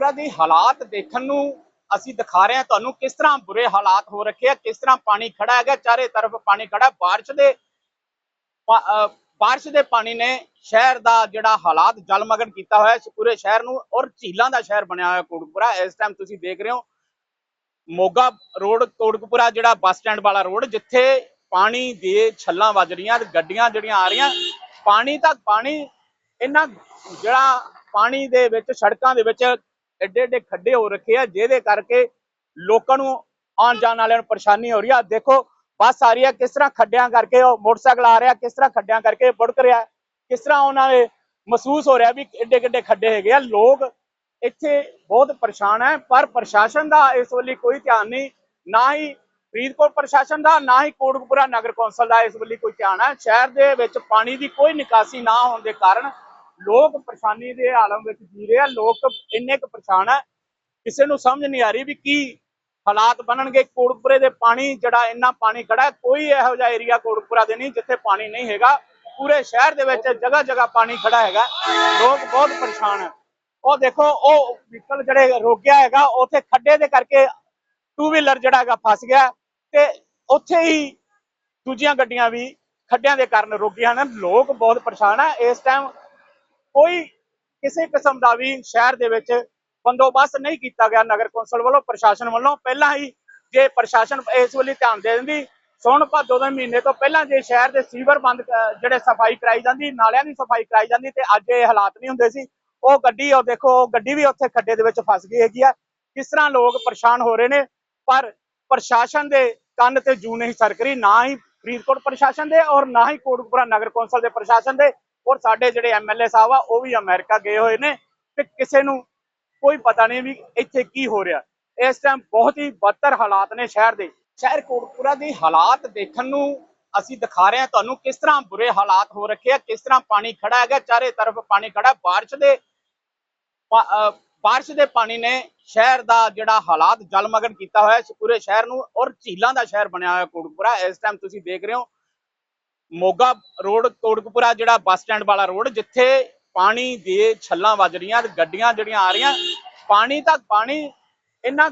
ਕੋਟਪੁਰਾ ਦੀ ਹਾਲਾਤ ਦੇਖਣ ਨੂੰ ਅਸੀਂ ਦਿਖਾ ਰਹੇ ਹਾਂ। ਤੁਹਾਨੂੰ ਕਿਸ ਤਰ੍ਹਾਂ ਬੁਰੇ ਹਾਲਾਤ ਹੋ ਰੱਖੇ ਆ, ਕਿਸ ਤਰ੍ਹਾਂ ਪਾਣੀ ਖੜਾ ਹੈਗਾ, ਚਾਰੇ ਤਰਫ ਪਾਣੀ ਖੜਾ। ਹੈ। ਦੇ ਪਾ- ਦੇ ਪਾਣੀ ਨੇ ਸ਼ਹਿਰ ਦਾ ਜਿਹੜਾ ਹਾਲਾਤ ਜਲਮਗਨ ਕੀਤਾ ਹੋਇਆ ਹੈ। ਪੂਰੇ ਸ਼ਹਿਰ ਨੂੰ ਔਰ ਝੀਲਾਂ ਦਾ ਸ਼ਹਿਰ ਬਣਿਆ ਹੋਇਆ ਕੋਟਕਪੁਰਾ। ਇਸ ਟਾਈਮ ਤੁਸੀਂ ਦੇਖ ਰਹੇ ਹੋ, ਮੋਗਾ ਰੋਡ, ਕੋਟਕਪੁਰਾ ਜਿਹੜਾ ਬੱਸ ਸਟੈਂਡ ਵਾਲਾ ਰੋਡ, ਜਿੱਥੇ ਪਾਣੀ ਦੇ ਛੱਲਾਂ ਵੱਜ ਰਹੀਆਂ ਤੇ ਗੱਡੀਆਂ ਜਿਹੜੀਆਂ ਆ ਰਹੀਆਂ, ਪਾਣੀ ਤੱਕ ਪਾਣੀ, ਇਹਨਾਂ ਜਿਹੜਾ ਪਾਣੀ ਦੇ ਵਿੱਚ, ਸੜਕਾਂ ਦੇ ਵਿੱਚ ਐਡੇ ਐਡੇ ਖੱਡੇ ਹੋ ਰੱਖੇ ਆ, ਜਿਹਦੇ ਕਰਕੇ ਲੋਕਾਂ ਨੂੰ ਆਉਣ ਜਾਣ ਵਾਲਿਆਂ ਨੂੰ ਪਰੇਸ਼ਾਨੀ ਹੋ ਰਹੀ ਆ। ਦੇਖੋ, ਬੱਸ ਆ ਰਹੀ ਆ, ਕਿਸ ਤਰ੍ਹਾਂ ਖੱਡਿਆਂ ਕਰਕੇ ਉਹ ਮੋਟਰਸਾਈਕਲ ਆ ਰਿਹਾ, ਕਿਸ ਤਰ੍ਹਾਂ ਖੱਡਿਆਂ ਕਰਕੇ ਬੁੜਕ ਰਿਹਾ, ਕਿਸ ਤਰ੍ਹਾਂ ਉਹਨਾਂ ਦੇ ਮਹਿਸੂਸ ਹੋ ਰਿਹਾ ਵੀ ਐਡੇ ਐਡੇ ਖੱਡੇ ਹੈਗੇ ਆ। ਲੋਕ ਇੱਥੇ ਬਹੁਤ ਪਰੇਸ਼ਾਨ ਹੈ ਪਰ ਪ੍ਰਸ਼ਾਸਨ ਦਾ ਇਸ ਵੇਲੇ ਕੋਈ ਧਿਆਨ ਨਹੀਂ, ਨਾ ਹੀ ਫਰੀਦਕੋਟ ਪ੍ਰਸ਼ਾਸਨ ਦਾ, ਨਾ ਹੀ ਕੋਟਕਪੁਰਾ ਨਗਰ ਕੌਂਸਲ ਦਾ ਇਸ ਵੇਲੇ ਕੋਈ ਧਿਆਨ ਹੈ ਸ਼ਹਿਰ ਦੇ ਵਿੱਚ ਪਾਣੀ ਦੀ ਕੋਈ ਨਿਕਾਸੀ ਨਾ ਹੋਣ ਦੇ ਕਾਰਨ ਲੋਕ ਪਰੇਸ਼ਾਨੀ ਦੇ ਆਲਮ ਵਿੱਚ ਜੀ ਰਹੇ ਆ, ਲੋਕ ਇੰਨੇ ਕੁ ਪਰੇਸ਼ਾਨ ਹੈ ਕਿਸੇ ਨੂੰ ਸਮਝ ਨਹੀਂ ਆ ਰਹੀ ਵੀ ਕੀ ਹਾਲਾਤ ਬਣਨਗੇ। ਕੋਟਕਪੁਰੇ ਦੇ ਪਾਣੀ, ਜਿਹੜਾ ਇੰਨਾ ਪਾਣੀ ਖੜਾ ਕੋਈ ਇਹੋ ਜਿਹਾ ਏਰੀਆ ਕੋਟਕਪੁਰਾ ਦੇ ਨਹੀਂ ਜਿੱਥੇ ਪਾਣੀ ਨਹੀਂ ਹੈਗਾ। ਪੂਰੇ ਸ਼ਹਿਰ ਦੇ ਵਿੱਚ ਜਗ੍ਹਾ ਜਗ੍ਹਾ ਪਾਣੀ ਖੜਾ ਹੈਗਾ। ਲੋਕ ਬਹੁਤ ਪਰੇਸ਼ਾਨ ਹੈ ਉਹ ਦੇਖੋ, ਉਹ ਵਹੀਕਲ ਜਿਹੜੇ ਰੋਕਿਆ ਹੈਗਾ, ਉੱਥੇ ਖੱਡੇ ਦੇ ਕਰਕੇ ਟੂ ਵੀਲਰ ਜਿਹੜਾ ਹੈਗਾ ਫਸ ਗਿਆ ਤੇ ਉੱਥੇ ਹੀ ਦੂਜੀਆਂ ਗੱਡੀਆਂ ਵੀ ਖੱਡਿਆਂ ਦੇ ਕਾਰਨ ਰੁਕੀਆਂ ਨੇ ਲੋਕ ਬਹੁਤ ਪਰੇਸ਼ਾਨ ਹੈ ਇਸ ਟਾਈਮ ਕੋਈ ਕਿਸੇ ਕਿਸਮ ਦਾ ਵੀ ਸ਼ਹਿਰ ਦੇ ਵਿੱਚ ਬੰਦੋਬਸਤ ਨਹੀਂ ਕੀਤਾ ਗਿਆ ਨਗਰ ਕੌਂਸਲ ਵੱਲੋਂ, ਪ੍ਰਸ਼ਾਸਨ ਵੱਲੋਂ। ਪਹਿਲਾਂ ਹੀ ਜੇ ਪ੍ਰਸ਼ਾਸਨ ਇਸ ਵੇਲੇ ਧਿਆਨ ਦੇ ਦਿੰਦੀ, ਸੌਣ ਭਾਦੋ ਦੇ ਮਹੀਨੇ ਤੋਂ ਪਹਿਲਾਂ ਜੇ ਸ਼ਹਿਰ ਦੇ ਸੀਵਰ ਬੰਦ ਜਿਹੜੇ ਸਫ਼ਾਈ ਕਰਾਈ ਜਾਂਦੀ, ਨਾਲਿਆਂ ਦੀ ਸਫ਼ਾਈ ਕਰਾਈ ਜਾਂਦੀ ਤੇ ਅੱਜ ਇਹ ਹਾਲਾਤ ਨਹੀਂ ਹੁੰਦੇ ਸੀ। ਉਹ ਗੱਡੀ, ਉਹ ਦੇਖੋ, ਉਹ ਗੱਡੀ ਵੀ ਉੱਥੇ ਖੱਡੇ ਦੇ ਵਿੱਚ ਫਸ ਗਈ ਹੈਗੀ ਆ। ਕਿਸ ਤਰ੍ਹਾਂ ਲੋਕ ਪਰੇਸ਼ਾਨ ਹੋ ਰਹੇ ਨੇ, ਪਰ ਪ੍ਰਸ਼ਾਸਨ ਦੇ ਕੰਨ ਤੇ ਜੂ ਨਹੀਂ ਸਰਕਰੀ ਨਾ ਹੀ ਫਰੀਦਕੋਟ ਪ੍ਰਸ਼ਾਸਨ ਦੇ ਔਰ ਨਾ ਹੀ ਕੋਟਕਪੁਰਾ ਨਗਰ ਕੌਂਸਲ ਦੇ ਪ੍ਰਸ਼ਾਸਨ ਦੇ। ਔਰ ਸਾਡੇ ਜਿਹੜੇ ਐਮਐਲਏ ਸਾਹਿਬ ਆ, ਉਹ ਵੀ ਅਮਰੀਕਾ ਗਏ ਹੋਏ ਨੇ ਤੇ ਕਿਸੇ ਨੂੰ ਕੋਈ ਪਤਾ ਨਹੀਂ ਵੀ ਇੱਥੇ ਕੀ ਹੋ ਰਿਹਾ। ਇਸ ਟਾਈਮ ਬਹੁਤ ਹੀ ਬਦਤਰ ਹਾਲਾਤ ਨੇ ਸ਼ਹਿਰ ਦੇ। ਸ਼ਹਿਰ ਕੋਟਕਪੁਰਾ ਦੀ ਹਾਲਾਤ ਦੇਖਣ ਨੂੰ ਅਸੀਂ ਦਿਖਾ ਰਹੇ ਹਾਂ ਤੁਹਾਨੂੰ ਕਿਸ ਤਰ੍ਹਾਂ ਬੁਰੇ ਹਾਲਾਤ ਹੋ ਰੱਖੇ ਆ, ਕਿਸ ਤਰ੍ਹਾਂ ਪਾਣੀ ਖੜਾ ਹੈਗਾ, ਚਾਰੇ ਤਰਫ ਪਾਣੀ ਖੜਾ। ਹੈ। ਬਾਰਿਸ਼ ਦੇ ਪਾ- ਬਾਰਿਸ਼ ਦੇ ਪਾਣੀ ਨੇ ਸ਼ਹਿਰ ਦਾ ਜਿਹੜਾ ਹਾਲਾਤ ਜਲਮਗਨ ਕੀਤਾ ਹੋਇਆ ਪੂਰੇ ਸ਼ਹਿਰ ਨੂੰ ਔਰ ਝੀਲਾਂ ਦਾ ਸ਼ਹਿਰ ਬਣਿਆ ਹੋਇਆ ਕੋਟਕਪੁਰਾ। ਇਸ ਟਾਈਮ ਤੁਸੀਂ ਦੇਖ ਰਹੇ ਹੋ ਮੋਗਾ ਰੋਡ ਕੋਟਕਪੁਰਾ ਜਿਹੜਾ ਬੱਸ ਸਟੈਂਡ ਵਾਲਾ ਰੋਡ, ਜਿੱਥੇ ਪਾਣੀ ਦੇ ਛੱਲਾਂ ਵੱਜ ਰਹੀਆਂ, ਗੱਡੀਆਂ ਜਿਹੜੀਆਂ ਆ ਰਹੀਆਂ, ਪਾਣੀ ਤੱਕ ਪਾਣੀ, ਇਹਨਾਂ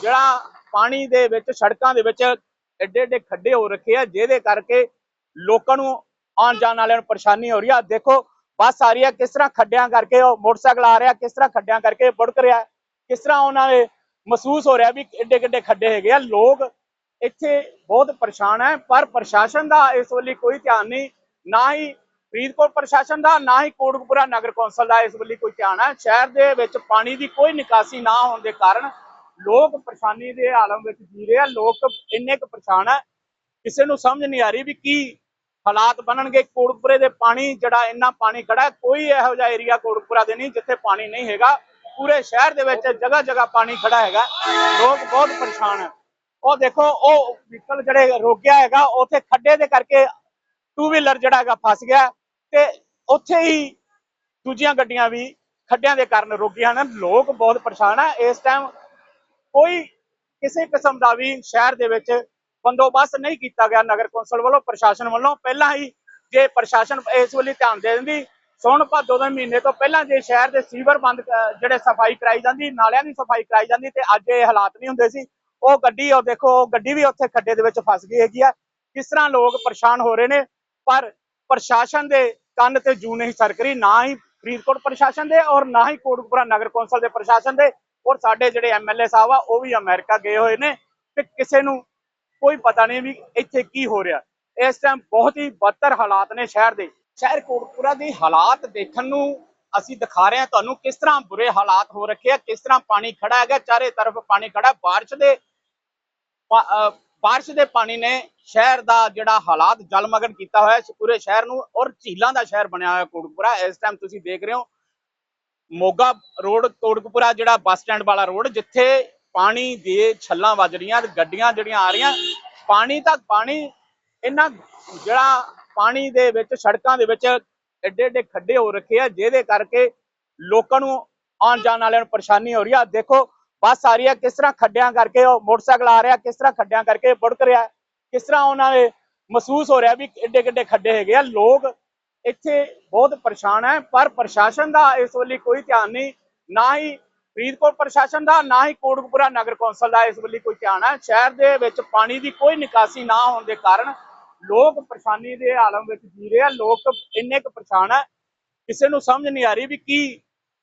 ਜਿਹੜਾ ਪਾਣੀ ਦੇ ਵਿੱਚ, ਸੜਕਾਂ ਦੇ ਵਿੱਚ ਐਡੇ ਐਡੇ ਖੱਡੇ ਹੋ ਰੱਖੇ ਆ, ਜਿਹਦੇ ਕਰਕੇ ਲੋਕਾਂ ਨੂੰ ਆਉਣ ਜਾਣ ਵਾਲਿਆਂ ਨੂੰ ਪਰੇਸ਼ਾਨੀ ਹੋ ਰਹੀ ਆ। ਦੇਖੋ, ਬੱਸ ਆ ਰਹੀ ਆ, ਕਿਸ ਤਰ੍ਹਾਂ ਖੱਡਿਆਂ ਕਰਕੇ, ਉਹ ਮੋਟਰਸਾਈਕਲ ਆ ਰਿਹਾ, ਕਿਸ ਤਰ੍ਹਾਂ ਖੱਡਿਆਂ ਕਰਕੇ ਬੁੜਕ ਰਿਹਾ, ਕਿਸ ਤਰ੍ਹਾਂ ਉਹਨਾਂ ਨੇ ਮਹਿਸੂਸ ਹੋ ਰਿਹਾ ਵੀ ਐਡੇ ਐਡੇ ਖੱਡੇ ਹੈਗੇ ਆ। ਲੋਕ ਇੱਥੇ ਬਹੁਤ ਪਰੇਸ਼ਾਨ ਹੈ, ਪਰ ਪ੍ਰਸ਼ਾਸਨ ਦਾ ਇਸ ਵੇਲੇ ਕੋਈ ਧਿਆਨ ਨਹੀਂ, ਨਾ ਹੀ ਫਰੀਦਕੋਟ ਪ੍ਰਸ਼ਾਸਨ ਦਾ, ਨਾ ਹੀ ਕੋਟਕਪੁਰਾ ਨਗਰ ਕੌਂਸਲ ਦਾ ਇਸ ਵੇਲੇ ਕੋਈ ਧਿਆਨ ਹੈ। ਸ਼ਹਿਰ ਦੇ ਵਿੱਚ ਪਾਣੀ ਦੀ ਕੋਈ ਨਿਕਾਸੀ ਨਾ ਹੋਣ ਦੇ ਕਾਰਨ ਲੋਕ ਪਰੇਸ਼ਾਨੀ ਦੇ ਆਲਮ ਵਿੱਚ ਜੀ ਰਹੇ ਆ, ਲੋਕ ਇੰਨੇ ਕੁ ਪਰੇਸ਼ਾਨ ਹੈ, ਕਿਸੇ ਨੂੰ ਸਮਝ ਨਹੀਂ ਆ ਰਹੀ ਵੀ ਕੀ ਹਾਲਾਤ ਬਣਨਗੇ। ਕੋਟਕਪੁਰੇ ਦੇ ਪਾਣੀ, ਜਿਹੜਾ ਇੰਨਾ ਪਾਣੀ ਖੜਾ ਕੋਈ ਇਹੋ ਜਿਹਾ ਏਰੀਆ ਕੋਟਕਪੁਰਾ ਦੇ ਨਹੀਂ ਜਿੱਥੇ ਪਾਣੀ ਨਹੀਂ ਹੈਗਾ। ਪੂਰੇ ਸ਼ਹਿਰ ਦੇ ਵਿੱਚ ਜਗ੍ਹਾ ਜਗ੍ਹਾ ਪਾਣੀ ਖੜਾ ਹੈਗਾ। ਲੋਕ ਬਹੁਤ ਪਰੇਸ਼ਾਨ ਹੈ। ਉਹ ਦੇਖੋ, ਉਹ ਵਹੀਕਲ ਜਿਹੜੇ ਰੋਕਿਆ ਹੈਗਾ, ਉੱਥੇ ਖੱਡੇ ਦੇ ਕਰਕੇ ਟੂ ਵੀਲਰ ਜਿਹੜਾ ਹੈਗਾ ਫਸ ਗਿਆ ਤੇ ਉੱਥੇ ਹੀ ਦੂਜੀਆਂ ਗੱਡੀਆਂ ਵੀ ਖੱਡਿਆਂ ਦੇ ਕਾਰਨ ਰੁਕੀਆਂ ਹਨ। ਲੋਕ ਬਹੁਤ ਪਰੇਸ਼ਾਨ ਹੈ ਇਸ ਟਾਈਮ ਕੋਈ ਕਿਸੇ ਕਿਸਮ ਦਾ ਵੀ ਸ਼ਹਿਰ ਦੇ ਵਿੱਚ ਬੰਦੋਬਸਤ ਨਹੀਂ ਕੀਤਾ ਗਿਆ ਨਗਰ ਕੌਂਸਲ ਵੱਲੋਂ, ਪ੍ਰਸ਼ਾਸਨ ਵੱਲੋਂ। ਪਹਿਲਾਂ ਹੀ ਜੇ ਪ੍ਰਸ਼ਾਸਨ ਇਸ ਵੇਲੇ ਧਿਆਨ ਦੇ ਦਿੰਦੀ, ਸੌਣ ਭਾਦੋ ਦੇ ਮਹੀਨੇ ਤੋਂ ਪਹਿਲਾਂ ਜੇ ਸ਼ਹਿਰ ਦੇ ਸੀਵਰ ਬੰਦ ਜਿਹੜੇ ਸਫ਼ਾਈ ਕਰਾਈ ਜਾਂਦੀ, ਨਾਲਿਆਂ ਦੀ ਸਫ਼ਾਈ ਕਰਾਈ ਜਾਂਦੀ ਤੇ ਅੱਜ ਇਹ ਹਾਲਾਤ ਨਹੀਂ ਹੁੰਦੇ ਸੀ। ਉਹ ਗੱਡੀ, ਉਹ ਦੇਖੋ, ਉਹ ਗੱਡੀ ਵੀ ਉੱਥੇ ਖੱਡੇ ਦੇ ਵਿੱਚ ਫਸ ਗਈ ਹੈਗੀ ਆ। ਕਿਸ ਤਰ੍ਹਾਂ ਲੋਕ ਪਰੇਸ਼ਾਨ ਹੋ ਰਹੇ ਨੇ, ਪਰ ਪ੍ਰਸ਼ਾਸਨ ਦੇ ਕੰਨ ਤੇ ਜੂ ਨਹੀਂ ਸਰਕਰੀ ਨਾ ਹੀ ਫਰੀਦਕੋਟ ਪ੍ਰਸ਼ਾਸਨ ਦੇ ਔਰ ਨਾ ਹੀ ਕੋਟਕਪੁਰਾ ਨਗਰ ਕੌਂਸਲ ਦੇ ਪ੍ਰਸ਼ਾਸਨ ਦੇ। ਔਰ ਸਾਡੇ ਜਿਹੜੇ ਐਮਐਲਏ ਸਾਹਿਬ ਆ, ਉਹ ਵੀ ਅਮਰੀਕਾ ਗਏ ਹੋਏ ਨੇ ਤੇ ਕਿਸੇ ਨੂੰ ਕੋਈ ਪਤਾ ਨਹੀਂ ਵੀ ਇੱਥੇ ਕੀ ਹੋ ਰਿਹਾ। ਇਸ ਟਾਈਮ ਬਹੁਤ ਹੀ ਬਦਤਰ ਹਾਲਾਤ ਨੇ ਸ਼ਹਿਰ ਦੇ। ਸ਼ਹਿਰ ਕੋਟਕਪੁਰਾ ਦੇ ਹਾਲਾਤ ਦੇਖਣ ਨੂੰ ਅਸੀਂ ਦਿਖਾ ਰਹੇ ਹਾਂ ਤੁਹਾਨੂੰ ਕਿਸ ਤਰ੍ਹਾਂ ਬੁਰੇ ਹਾਲਾਤ ਹੋ ਰੱਖੇ ਆ, ਕਿਸ ਤਰ੍ਹਾਂ ਪਾਣੀ ਖੜਾ ਹੈਗਾ, ਚਾਰੇ ਤਰਫ ਪਾਣੀ ਖੜਾ ਹੈ। ਬਾਰਿਸ਼ ਦੇ ਪਾ- ਬਾਰਿਸ਼ ਦੇ ਪਾਣੀ ਨੇ ਸ਼ਹਿਰ ਦਾ ਜਿਹੜਾ ਹਾਲਾਤ ਜਲਮਗਨ ਕੀਤਾ ਹੋਇਆ ਹੈ। ਪੂਰੇ ਸ਼ਹਿਰ ਨੂੰ ਔਰ ਝੀਲਾਂ ਦਾ ਸ਼ਹਿਰ ਬਣਿਆ ਹੋਇਆ ਕੋਟਕਪੁਰਾ। ਇਸ ਟਾਈਮ ਤੁਸੀਂ ਦੇਖ ਰਹੇ ਹੋ ਮੋਗਾ ਰੋਡ, ਕੋਟਕਪੁਰਾ ਜਿਹੜਾ ਬੱਸ ਸਟੈਂਡ ਵਾਲਾ ਰੋਡ, ਜਿੱਥੇ ਪਾਣੀ ਦੇ ਛੱਲਾਂ ਵੱਜ ਰਹੀਆਂ, ਗੱਡੀਆਂ ਜਿਹੜੀਆਂ ਆ ਰਹੀਆਂ, ਪਾਣੀ ਤੱਕ ਪਾਣੀ, ਇਹਨਾਂ ਜਿਹੜਾ ਪਾਣੀ ਦੇ ਵਿੱਚ, ਸੜਕਾਂ ਦੇ ਵਿੱਚ ਐਡੇ ਐਡੇ ਖੱਡੇ ਹੋ ਰੱਖੇ ਆ, ਜਿਹਦੇ ਕਰਕੇ ਲੋਕਾਂ ਨੂੰ ਆਉਣ ਜਾਣ ਵਾਲਿਆਂ ਨੂੰ ਪਰੇਸ਼ਾਨੀ ਹੋ ਰਹੀ ਆ। ਦੇਖੋ ਬੱਸ ਆ ਰਹੀ ਹੈ, ਕਿਸ ਤਰ੍ਹਾਂ ਖੱਡਿਆਂ ਕਰਕੇ ਉਹ ਮੋਟਰਸਾਈਕਲ ਆ ਰਿਹਾ, ਕਿਸ ਤਰ੍ਹਾਂ ਖੱਡਿਆਂ ਕਰਕੇ ਬੁੜਕ ਰਿਹਾ, ਕਿਸ ਤਰ੍ਹਾਂ ਉਹਨਾਂ ਦੇ ਮਹਿਸੂਸ ਹੋ ਰਿਹਾ ਵੀ ਐਡੇ ਐਡੇ ਖੱਡੇ ਹੈਗੇ ਆ। ਲੋਕ ਇੱਥੇ ਬਹੁਤ ਪਰੇਸ਼ਾਨ ਹੈ, ਪਰ ਪ੍ਰਸ਼ਾਸਨ ਦਾ ਇਸ ਵੇਲੇ ਕੋਈ ਧਿਆਨ ਨਹੀਂ, ਨਾ ਹੀ ਫਰੀਦਕੋਟ ਪ੍ਰਸ਼ਾਸਨ ਦਾ, ਨਾ ਹੀ ਕੋਟਕਪੂਰਾ ਨਗਰ ਕੌਂਸਲ ਦਾ ਇਸ ਵੇਲੇ ਕੋਈ ਧਿਆਨ ਹੈ। ਸ਼ਹਿਰ ਦੇ ਵਿੱਚ ਪਾਣੀ ਦੀ ਕੋਈ ਨਿਕਾਸੀ ਨਾ ਹੋਣ ਦੇ ਕਾਰਨ ਲੋਕ ਪਰੇਸ਼ਾਨੀ ਦੇ ਆਲਮ ਵਿੱਚ ਜੀ ਰਹੇ ਆ। ਲੋਕ ਇੰਨੇ ਕੁ ਪਰੇਸ਼ਾਨ ਹੈ ਕਿਸੇ ਨੂੰ ਸਮਝ ਨਹੀਂ ਆ ਰਹੀ ਵੀ ਕੀ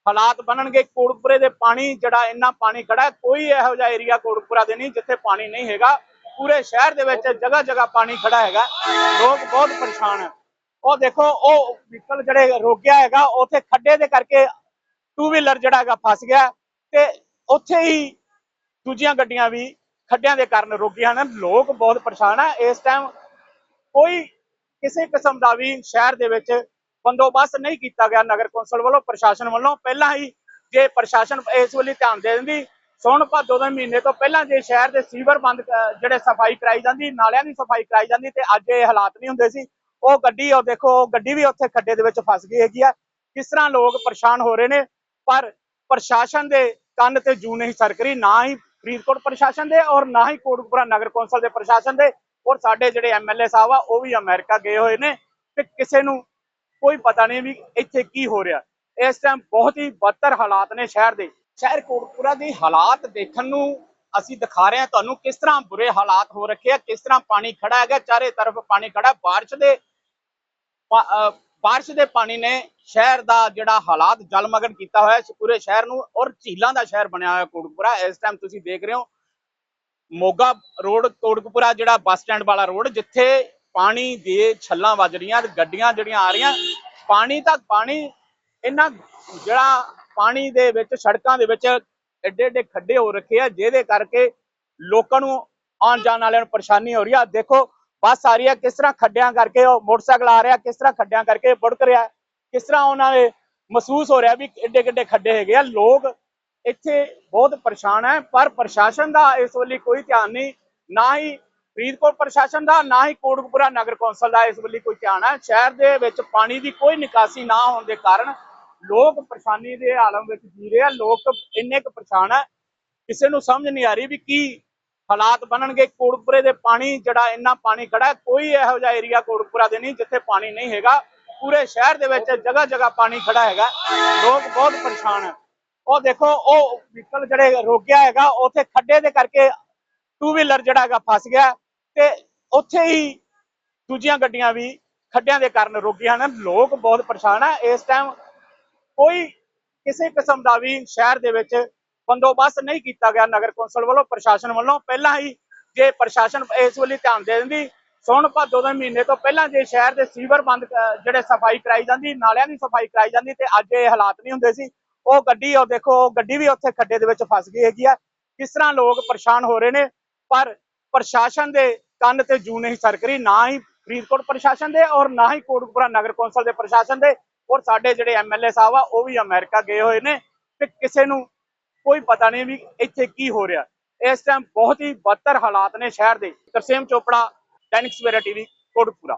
ਹਾਲਾਤ ਬਣਨਗੇ। ਕੋਟਕਪੂਰੇ ਦੇ ਪਾਣੀ, ਜਿਹੜਾ ਇੰਨਾ ਪਾਣੀ ਖੜਾ ਕੋਈ ਇਹੋ ਜਿਹਾ ਏਰੀਆ ਕੋਟਕਪੂਰਾ ਦੇ ਨਹੀਂ, ਜਿੱਥੇ ਪਾਣੀ ਨਹੀਂ ਹੈਗਾ। ਪੂਰੇ ਸ਼ਹਿਰ ਦੇ ਵਿੱਚ ਜਗ੍ਹਾ ਜਗ੍ਹਾ ਪਾਣੀ ਖੜਾ ਹੈਗਾ। ਲੋਕ ਬਹੁਤ ਪਰੇਸ਼ਾਨ ਹੈ। ਉਹ ਦੇਖੋ, ਉਹ ਵਹੀਕਲ ਜਿਹੜੇ ਰੋਕਿਆ ਹੈਗਾ, ਉੱਥੇ ਖੱਡੇ ਦੇ ਕਰਕੇ ਟੂ ਵੀਲਰ ਜਿਹੜਾ ਹੈਗਾ ਫਸ ਗਿਆ ਤੇ ਉੱਥੇ ਹੀ ਦੂਜੀਆਂ ਗੱਡੀਆਂ ਵੀ ਖੱਡਿਆਂ ਦੇ ਕਾਰਨ ਰੁਕੀਆਂ ਹਨ। ਲੋਕ ਬਹੁਤ ਪਰੇਸ਼ਾਨ ਹੈ। ਇਸ ਟਾਈਮ ਕੋਈ ਕਿਸੇ ਕਿਸਮ ਦਾ ਵੀ ਸ਼ਹਿਰ ਦੇ ਵਿੱਚ ਬੰਦੋਬਸਤ ਨਹੀਂ ਕੀਤਾ ਗਿਆ ਨਗਰ ਕੌਂਸਲ ਵੱਲੋਂ, ਪ੍ਰਸ਼ਾਸਨ ਵੱਲੋਂ। ਪਹਿਲਾਂ ਹੀ ਜੇ ਪ੍ਰਸ਼ਾਸਨ ਇਸ ਵੱਲ ਧਿਆਨ ਦੇ ਦਿੰਦੀ ਸੌਣ ਭਾਦੋ ਦੇ ਮਹੀਨੇ ਤੋਂ ਪਹਿਲਾਂ ਜੇ ਸ਼ਹਿਰ ਦੇ ਸੀਵਰ ਬੰਦ ਜਿਹੜੇ ਸਫ਼ਾਈ ਕਰਾਈ ਜਾਂਦੀ, ਨਾਲਿਆਂ ਦੀ ਸਫ਼ਾਈ ਕਰਾਈ ਜਾਂਦੀ ਤੇ ਅੱਜ ਇਹ ਹਾਲਾਤ ਨਹੀਂ ਹੁੰਦੇ ਸੀ। ਉਹ ਗੱਡੀ, ਉਹ ਦੇਖੋ, ਉਹ ਗੱਡੀ ਵੀ ਉੱਥੇ ਖੱਡੇ ਦੇ ਵਿੱਚ ਫਸ ਗਈ ਹੈਗੀ ਆ। ਕਿਸ ਤਰ੍ਹਾਂ ਲੋਕ ਪਰੇਸ਼ਾਨ ਹੋ ਰਹੇ ਨੇ, ਪਰ ਪ੍ਰਸ਼ਾਸਨ ਦੇ ਕੰਨ ਤੇ ਜੂ ਨਹੀਂ ਸਰਕਰੀ ਨਾ ਹੀ ਫਰੀਦਕੋਟ ਪ੍ਰਸ਼ਾਸਨ ਦੇ ਔਰ ਨਾ ਹੀ ਕੋਟਕਪੁਰਾ ਨਗਰ ਕੌਂਸਲ ਦੇ ਪ੍ਰਸ਼ਾਸਨ ਦੇ। ਔਰ ਸਾਡੇ ਜਿਹੜੇ ਐਮਐਲਏ ਸਾਹਿਬ ਆ, ਉਹ ਵੀ ਅਮਰੀਕਾ ਗਏ ਹੋਏ ਨੇ ਤੇ ਕਿਸੇ ਨੂੰ ਕੋਈ ਪਤਾ ਨਹੀਂ ਵੀ ਇੱਥੇ ਕੀ ਹੋ ਰਿਹਾ। ਇਸ ਟਾਈਮ ਬਹੁਤ ਹੀ ਬਦਤਰ ਹਾਲਾਤ ਨੇ ਸ਼ਹਿਰ ਦੇ। ਸ਼ਹਿਰ ਕੋਟਕਪੂਰਾ ਦੇ ਹਾਲਾਤ ਦੇਖਣ ਨੂੰ ਅਸੀਂ ਦਿਖਾ ਰਹੇ ਹਾਂ ਤੁਹਾਨੂੰ ਕਿਸ ਤਰ੍ਹਾਂ ਬੁਰੇ ਹਾਲਾਤ ਹੋ ਰੱਖੇ ਆ, ਕਿਸ ਤਰ੍ਹਾਂ ਪਾਣੀ ਖੜਾ ਹੈਗਾ, ਚਾਰੇ ਤਰਫ ਪਾਣੀ ਖੜਾ ਹੈ। ਬਾਰਿਸ਼ ਦੇ ਪਾ- ਬਾਰਿਸ਼ ਦੇ ਪਾਣੀ ਨੇ ਸ਼ਹਿਰ ਦਾ ਜਿਹੜਾ ਹਾਲਾਤ ਜਲਮਗਨ ਕੀਤਾ ਹੋਇਆ ਹੈ। ਪੂਰੇ ਸ਼ਹਿਰ ਨੂੰ ਔਰ ਝੀਲਾਂ ਦਾ ਸ਼ਹਿਰ ਬਣਿਆ ਹੋਇਆ ਕੋਟਕਪੁਰਾ ਇਸ ਟਾਈਮ ਤੁਸੀਂ ਦੇਖ ਰਹੇ ਹੋ ਮੋਗਾ ਰੋਡ, ਕੋਟਕਪੂਰਾ ਜਿਹੜਾ ਬੱਸ ਸਟੈਂਡ ਵਾਲਾ ਰੋਡ, ਜਿੱਥੇ ਪਾਣੀ ਦੇ ਛੱਲਾਂ ਵੱਜ ਰਹੀਆਂ ਤੇ ਗੱਡੀਆਂ ਜਿਹੜੀਆਂ ਆ ਰਹੀਆਂ, ਪਾਣੀ ਤਾਂ ਪਾਣੀ, ਇਹਨਾਂ ਜਿਹੜਾ ਪਾਣੀ ਦੇ ਵਿੱਚ, ਸੜਕਾਂ ਦੇ ਵਿੱਚ ਐਡੇ ਐਡੇ ਖੱਡੇ ਹੋ ਰੱਖੇ ਆ, ਜਿਹਦੇ ਕਰਕੇ ਲੋਕਾਂ ਨੂੰ ਆਉਣ ਜਾਣ ਵਾਲਿਆਂ ਨੂੰ ਪਰੇਸ਼ਾਨੀ ਹੋ ਰਹੀ ਆ। ਦੇਖੋ, ਬੱਸ ਆ ਰਹੀ ਆ, ਕਿਸ ਤਰ੍ਹਾਂ ਖੱਡਿਆਂ ਕਰਕੇ ਉਹ ਮੋਟਰਸਾਈਕਲ ਆ ਰਿਹਾ, ਕਿਸ ਤਰ੍ਹਾਂ ਖੱਡਿਆਂ ਕਰਕੇ ਬੁੜਕ ਰਿਹਾ, ਕਿਸ ਤਰ੍ਹਾਂ ਉਹਨਾਂ ਦੇ ਮਹਿਸੂਸ ਹੋ ਰਿਹਾ ਵੀ ਐਡੇ ਐਡੇ ਖੱਡੇ ਹੈਗੇ ਆ। ਲੋਕ ਇੱਥੇ ਬਹੁਤ ਪਰੇਸ਼ਾਨ ਹੈ ਪਰ ਪ੍ਰਸ਼ਾਸਨ ਦਾ ਇਸ ਵੱਲੀ ਕੋਈ ਧਿਆਨ ਨਹੀਂ, ਨਾ ਹੀ ਫਰੀਦਕੋਟ ਪ੍ਰਸ਼ਾਸਨ ਦਾ ਨਾ ਹੀ ਕੋਟਕਪੂਰਾ ਨਗਰ ਕੌਂਸਲ ਦਾ ਇਸ ਵੱਲੀ ਕੋਈ ਧਿਆਨ ਹੈ। ਸ਼ਹਿਰ ਦੇ ਵਿੱਚ ਪਾਣੀ ਦੀ ਕੋਈ ਨਿਕਾਸੀ ਨਾ ਹੋਣ ਦੇ ਕਾਰਨ ਲੋਕ ਪਰੇਸ਼ਾਨੀ ਦੇ ਆਲਮ ਵਿੱਚ ਜੀ ਰਹੇ ਆ। ਲੋਕ ਇੰਨੇ ਕੁ ਪਰੇਸ਼ਾਨ ਹੈ ਕਿਸੇ ਨੂੰ ਸਮਝ ਨਹੀਂ ਆ ਰਹੀ ਵੀ ਕੀ ਹਾਲਾਤ ਬਣਨਗੇ। ਕੋਟਕਪੂਰੇ ਦੇ ਪਾਣੀ, ਜਿਹੜਾ ਇੰਨਾ ਪਾਣੀ ਖੜਾ ਕੋਈ ਇਹੋ ਜਿਹਾ ਏਰੀਆ ਕੋਟਕਪੂਰਾ ਦੇ ਨਹੀਂ ਜਿੱਥੇ ਪਾਣੀ ਨਹੀਂ ਹੈਗਾ। ਪੂਰੇ ਸ਼ਹਿਰ ਦੇ ਵਿੱਚ ਜਗ੍ਹਾ ਜਗ੍ਹਾ ਪਾਣੀ ਖੜਾ ਹੈਗਾ। ਲੋਕ ਬਹੁਤ ਪਰੇਸ਼ਾਨ ਹੈ ਉਹ ਦੇਖੋ, ਉਹ ਵਹੀਕਲ ਜਿਹੜੇ ਰੋਕਿਆ ਹੈਗਾ ਉੱਥੇ ਖੱਡੇ ਦੇ ਕਰਕੇ ਟੂ ਵੀਲਰ ਜਿਹੜਾ ਹੈਗਾ ਫਸ ਗਿਆ। ਤੇ ਉੱਥੇ ਹੀ ਦੂਜੀਆਂ ਗੱਡੀਆਂ ਵੀ ਖੱਡਿਆਂ ਦੇ ਕਾਰਨ ਰੁਕ ਗਈਆਂ ਹਨ। ਲੋਕ ਬਹੁਤ ਪਰੇਸ਼ਾਨ ਹੈ ਇਸ ਟਾਈਮ ਕੋਈ ਕਿਸੇ ਕਿਸਮ ਦਾ ਵੀ ਸ਼ਹਿਰ ਦੇ ਵਿੱਚ ਬੰਦੋਬਸਤ ਨਹੀਂ ਕੀਤਾ ਗਿਆ ਨਗਰ ਕੌਂਸਲ ਵੱਲੋਂ, ਪ੍ਰਸ਼ਾਸਨ ਵੱਲੋਂ। ਪਹਿਲਾਂ ਹੀ ਜੇ ਪ੍ਰਸ਼ਾਸਨ ਇਸ ਵੇਲੇ ਧਿਆਨ ਦੇ ਦਿੰਦੀ, ਸੌਣ ਭਾਦੋ ਦੇ ਮਹੀਨੇ ਤੋਂ ਪਹਿਲਾਂ ਜੇ ਸ਼ਹਿਰ ਦੇ ਸੀਵਰ ਬੰਦ ਜਿਹੜੇ ਸਫ਼ਾਈ ਕਰਾਈ ਜਾਂਦੀ, ਨਾਲਿਆਂ ਦੀ ਸਫ਼ਾਈ ਕਰਾਈ ਜਾਂਦੀ ਤੇ ਅੱਜ ਇਹ ਹਾਲਾਤ ਨਹੀਂ ਹੁੰਦੇ ਸੀ। ਉਹ ਗੱਡੀ, ਉਹ ਦੇਖੋ, ਉਹ ਗੱਡੀ ਵੀ ਉੱਥੇ ਖੱਡੇ ਦੇ ਵਿੱਚ ਫਸ ਗਈ ਹੈਗੀ ਆ। ਕਿਸ ਤਰ੍ਹਾਂ ਲੋਕ ਪਰੇਸ਼ਾਨ ਹੋ ਰਹੇ ਨੇ, ਪਰ ਪ੍ਰਸ਼ਾਸਨ ਦੇ ਕੰਨ ਤੇ ਜੂ ਨਹੀਂ ਸਰਕਰੀ ਨਾ ਹੀ ਫਰੀਦਕੋਟ ਪ੍ਰਸ਼ਾਸਨ ਦੇ ਔਰ ਨਾ ਹੀ ਕੋਟਕਪੁਰਾ ਨਗਰ ਕੌਂਸਲ ਦੇ ਪ੍ਰਸ਼ਾਸਨ ਦੇ। ਔਰ ਸਾਡੇ ਜਿਹੜੇ ਐਮਐਲਏ ਸਾਹਿਬ ਆ, ਉਹ ਵੀ ਅਮਰੀਕਾ ਗਏ ਹੋਏ ਨੇ ਤੇ ਕਿਸੇ ਨੂੰ ਕੋਈ ਪਤਾ ਨਹੀਂ ਵੀ ਇੱਥੇ ਕੀ ਹੋ ਰਿਹਾ। ਇਸ ਟਾਈਮ ਬਹੁਤ ਹੀ ਬਦਤਰ ਹਾਲਾਤ ਨੇ ਸ਼ਹਿਰ ਦੇ। ਤਰਸੇਮ ਚੋਪੜਾ, ਦੈਨਿਕ ਸਵੇਰਾ ਟੀਵੀ, ਕੋਟਕਪੁਰਾ।